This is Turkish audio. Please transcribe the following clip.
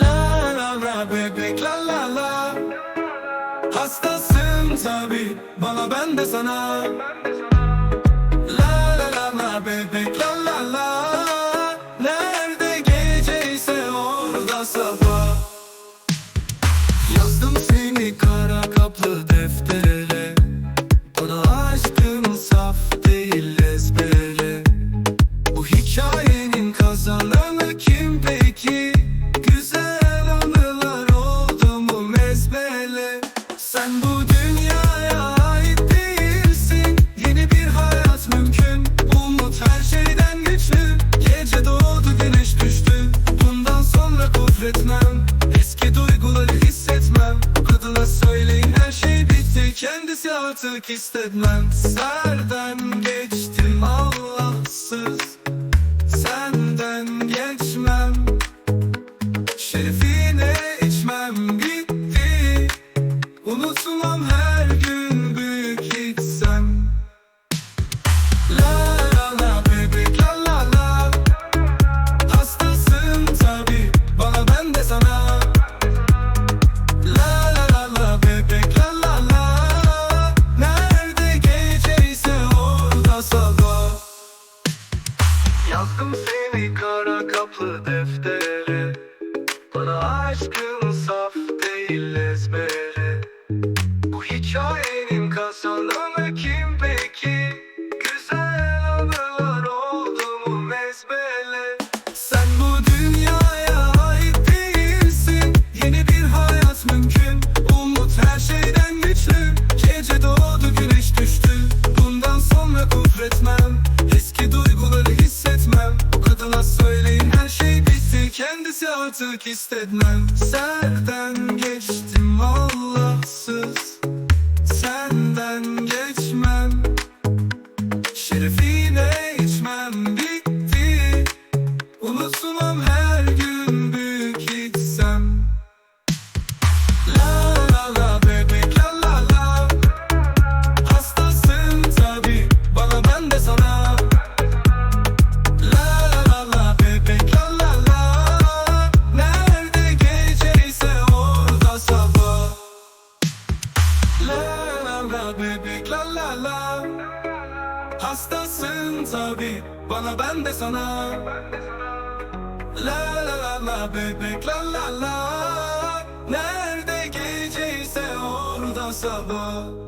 La la la bebek la la la. Hastasın tabi bana ben de sana. La la la la bebek la la la. artık istetmem Serden kara kaplı deftere. Bana aşkın saf değil ezbere. artık istetmem Senden geçtim. o bebek la la la. Hastasın tabi bana ben de sana. La la la la bebek la la la. Nerede geceyse orada sabah.